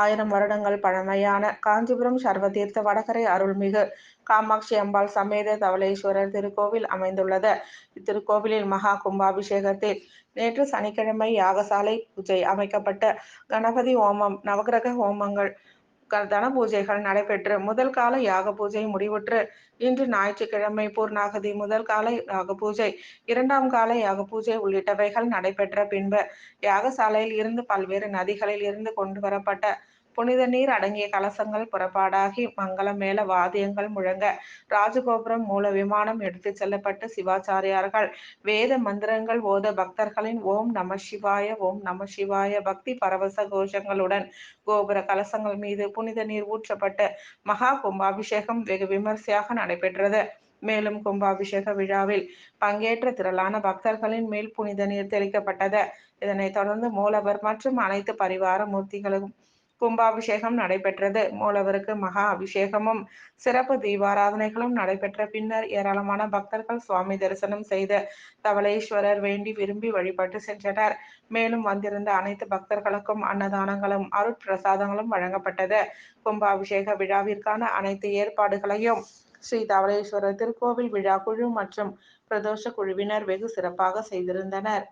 ஆயிரம் வருடங்கள் பழமையான காஞ்சிபுரம் சர்வதீர்த்த வடகரை அருள்மிகு காமாட்சி அம்பாள் சமேத தவளேஸ்வரர் திருக்கோவில் அமைந்துள்ளது. இத்திருக்கோவிலில் மகா கும்பாபிஷேகத்தில் நேற்று சனிக்கிழமை யாகசாலை பூஜை அமைக்கப்பட்டு கணபதி ஹோமம், நவக்கிரக ஹோமங்கள், தன பூஜைகள் நடைபெற்று முதல் கால யாக பூஜை முடிவுற்று இன்று ஞாயிற்றுக்கிழமை பூர்ணாகதி முதல் கால யாகபூஜை, இரண்டாம் கால யாகபூஜை உள்ளிட்டவைகள் நடைபெற்ற பின்பு யாகசாலையில் இருந்து பல்வேறு நதிகளில் இருந்து கொண்டு வரப்பட்ட புனித நீர் அடங்கிய கலசங்கள் புறப்பாடாகி மங்களம் மேள வாத்தியங்கள் முழங்க ராஜகோபுரம் மூல விமானம் எடுத்து செல்லப்பட்டு சிவாச்சாரியார்கள் வேத மந்திரங்கள் ஓத பக்தர்களின் ஓம் நம சிவாய, ஓம் நம சிவாய பக்தி பரவச கோஷங்களுடன் கோபுர கலசங்கள் மீது புனித நீர் ஊற்றப்பட்டு மகா கும்பாபிஷேகம் வெகு விமர்சையாக நடைபெற்றது. மேலும் கும்பாபிஷேக விழாவில் பங்கேற்ற திரளான பக்தர்களின் மேல் புனித நீர் தெளிக்கப்பட்டது. இதனைத் தொடர்ந்து மூலவர் மற்றும் அனைத்து பரிவார மூர்த்திகளும் கும்பாபிஷேகம் நடைபெற்றது. மூலவருக்கு மகா அபிஷேகமும், சிறப்பு தீபாராதனைகளும் நடைபெற்ற பின்னர் ஏராளமான பக்தர்கள் சுவாமி தரிசனம் செய்து தவளேஸ்வரர் வேண்டி விரும்பி வழிபட்டு சென்றனர். மேலும் வந்திருந்த அனைத்து பக்தர்களுக்கும் அன்னதானங்களும், அருட்பிரசாதங்களும் வழங்கப்பட்டது. கும்பாபிஷேக விழாவிற்கான அனைத்து ஏற்பாடுகளையும் ஸ்ரீ தவளேஸ்வரர் திருக்கோவில் விழா குழு மற்றும் பிரதோஷ குழுவினர் வெகு சிறப்பாக செய்திருந்தனர்.